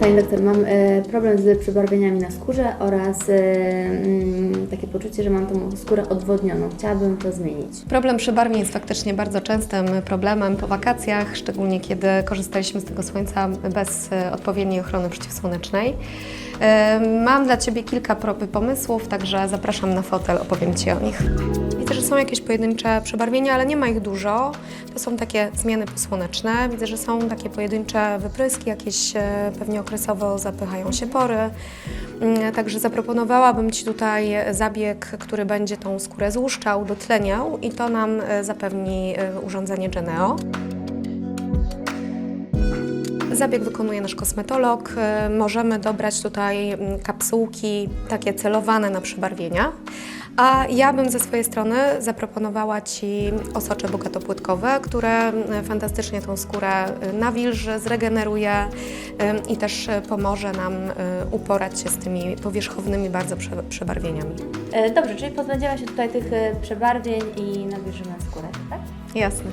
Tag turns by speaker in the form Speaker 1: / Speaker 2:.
Speaker 1: Pani doktor, mam e, problem z przebarwieniami na skórze oraz e, mm, takie poczucie, że mam tą skórę odwodnioną. Chciałabym to zmienić.
Speaker 2: Problem przebarwień jest faktycznie bardzo częstym problemem po wakacjach, szczególnie kiedy korzystaliśmy z tego słońca bez e, odpowiedniej ochrony przeciwsłonecznej. Mam dla Ciebie kilka pomysłów, także zapraszam na fotel, opowiem Ci o nich. Widzę, że są jakieś pojedyncze przebarwienia, ale nie ma ich dużo. To są takie zmiany posłoneczne. Widzę, że są takie pojedyncze wypryski, jakieś pewnie okresowo zapychają się pory. Mm, Także zaproponowałabym Ci tutaj zabieg, który będzie tą skórę złuszczał, dotleniał i to nam e, zapewni e, urządzenie Geneo. Zabieg wykonuje nasz kosmetolog. E, Możemy dobrać tutaj mm, kapsułki takie celowane na przebarwienia. A ja bym ze swojej strony zaproponowała Ci osocze bogatopłytkowe, które mm, fantastycznie tą skórę e, nawilży, zregeneruje e, i też e, pomoże nam e, uporać się z tymi powierzchownymi bardzo prze- przebarwieniami.
Speaker 1: E, dobrze, czyli pozbędziemy się tutaj tych e, przebarwień i nawilżymy skórę, tak?
Speaker 2: Jasne.